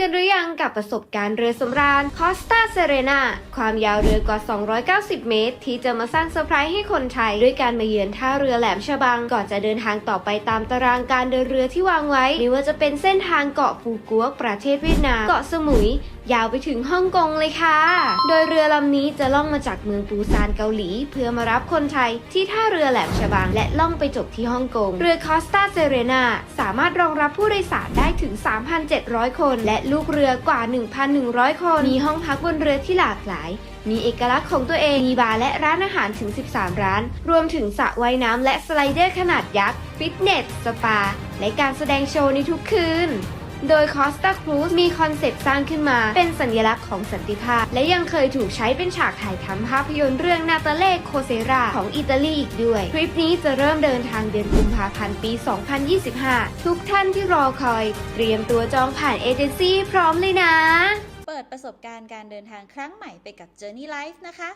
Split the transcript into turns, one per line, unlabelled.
กันหรือยังกับประสบการณ์เรือสำราญคอสตาเซเรนาความยาวเรือกว่า 290 เมตร ที่จะมาสร้างเซอร์ไพรส์ให้คนไทย ด้วยการมาเยือนท่าเรือแหลมฉบัง ก่อนจะเดินทางต่อไปตามตารางการเดินเรือที่วางไว้ไม่ว่าจะเป็นเส้นทางเกาะภูกัวประเทศเวียดนามเกาะสมุยยาวไปถึงฮ่องกงเลยค่ะ โดยเรือลำนี้จะล่องมาจากเมืองปูซานเกาหลี เพื่อมารับคนไทยที่ท่าเรือแหลมฉบัง และล่องไปจบที่ฮ่องกง เรือคอสตาเซเรนาสามารถรองรับผู้โดยสารได้ถึง 3,700 คน และลูกเรือกว่า 1,100 คน มีห้องพักบนเรือที่หลากหลาย มีเอกลักษณ์ของตัวเอง มีบาร์และร้านอาหารถึง 13 ร้าน รวมถึงสระว่ายน้ำและสไลเดอร์ขนาดยักษ์ ฟิตเนส สปา และการแสดงโชว์ในทุกคืน โดย Costa Cruz มีคอนเซปต์สร้างขึ้นมาเป็นสัญลักษณ์ของสันติภาพ และยังเคยถูกใช้เป็นฉากถ่ายทำภาพยนตร์เรื่องนาตาเล่โคเซราของอิตาลีอีกด้วย ทริปนี้จะเริ่มเดินทางเดือนกุมภาพันธ์ปี 2025 ทุกท่านที่รอคอย เตรียมตัวจองผ่านเอเจนซี่พร้อมเลยนะ
เปิดประสบการณ์การเดินทางครั้งใหม่ไปกับ Journey Life นะคะ